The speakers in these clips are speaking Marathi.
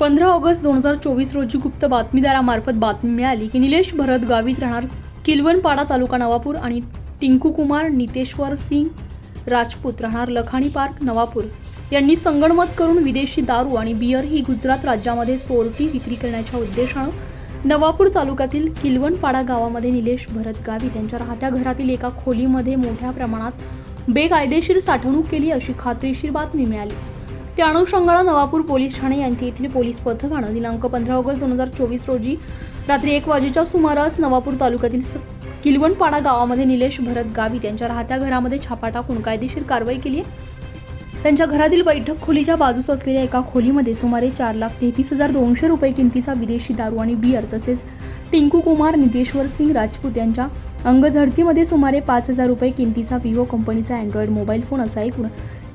पंधरा ऑगस्ट दोन हजार चोवीस रोजी गुप्त बातमीदारामार्फत बातमी मिळाली की निलेश भरत गावीत राहणार किलवणपाडा तालुका नवापूर आणि टिंकू कुमार नितेश्वर सिंग राजपूत राहणार लखाणी पार्क नवापूर. यांनी संगणमत करून विदेशी दारू आणि बियर ही गुजरात राज्यामध्ये चोरटी विक्री करण्याच्या उद्देशानं नवापूर तालुक्यातील किलवणपाडा गावामध्ये निलेश भरत गावित यांच्या राहत्या घरातील एका खोलीमध्ये मोठ्या प्रमाणात बेकायदेशीर साठवणूक केली अशी खात्रीशीर बातमी मिळाली. त्या अनुषंगानं नवापूर पोलीस ठाणे यांचे येथील पोलीस पथकानं दिनांक पंधरा ऑगस्ट दोन हजार चोवीस रोजी रात्री एक वाजेच्या सुमारास नवापूर तालुक्यातील किलवणपाडा गावामध्ये निलेश भरत गावित यांच्या राहत्या घरामध्ये छापा टाकून कायदेशीर कारवाई केली आहे. त्यांच्या घरातील बैठक खोलीच्या बाजूस असलेल्या एका खोलीमध्ये सुमारे चार लाख तेहतीस हजार दोनशे रुपये किमतीचा विदेशी दारू आणि बियर तसेच टिंकू कुमार नितेश्वर सिंग राजपूत यांच्या अंगझडतीमध्ये सुमारे पाच हजार रुपये किमतीचा विवो कंपनीचा अँड्रॉइड मोबाईल फोन असा एकूण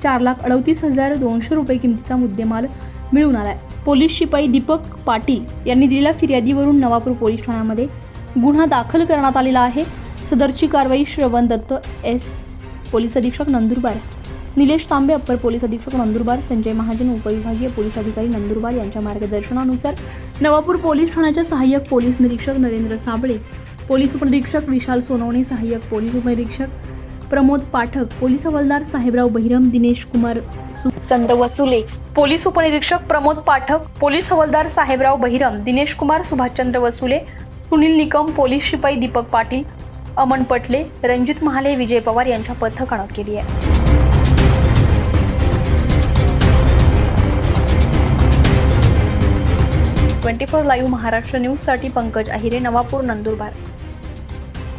चार लाख अडतीस हजार दोनशे रुपये किमतीचा मुद्देमाल मिळून आला आहे पोलीस शिपाई दीपक पाटील यांनी दिलेल्या फिर्यादीवरून नवापूर पोलीस ठाण्यामध्ये गुन्हा दाखल करण्यात आलेला आहे. सदरची कारवाई श्रवण दत्त एस. पोलीस अधीक्षक नंदुरबार निलेश तांबे अप्पर पोलीस अधीक्षक नंदुरबार संजय महाजन उपविभागीय पोलीस अधिकारी नंदुरबार यांच्या मार्गदर्शनानुसार नवापूर पोलीस ठाण्याच्या सहाय्यक पोलीस निरीक्षक नरेंद्र साबळे पोलीस उपनिरीक्षक विशाल सोनवणे सहाय्यक पोलीस उपनिरीक्षक प्रमोद पाठक पोलीस हवालदार साहेबराव बहिरम दिनेश कुमार चंद वसुले पोलीस उपनिरीक्षक प्रमोद पाठक पोलीस हवालदार साहेबराव बहिरम दिनेश कुमार सुभाषचंद्र वसुले सुनील निकम पोलीस शिपाई दीपक पाटील अमन पटले रणजित महाले विजय पवार यांच्या पथकानं केली आहे. ट्वेंटी फोर लाईव्ह महाराष्ट्र न्यूजसाठी पंकज अहिरे नवापूर नंदुरबार.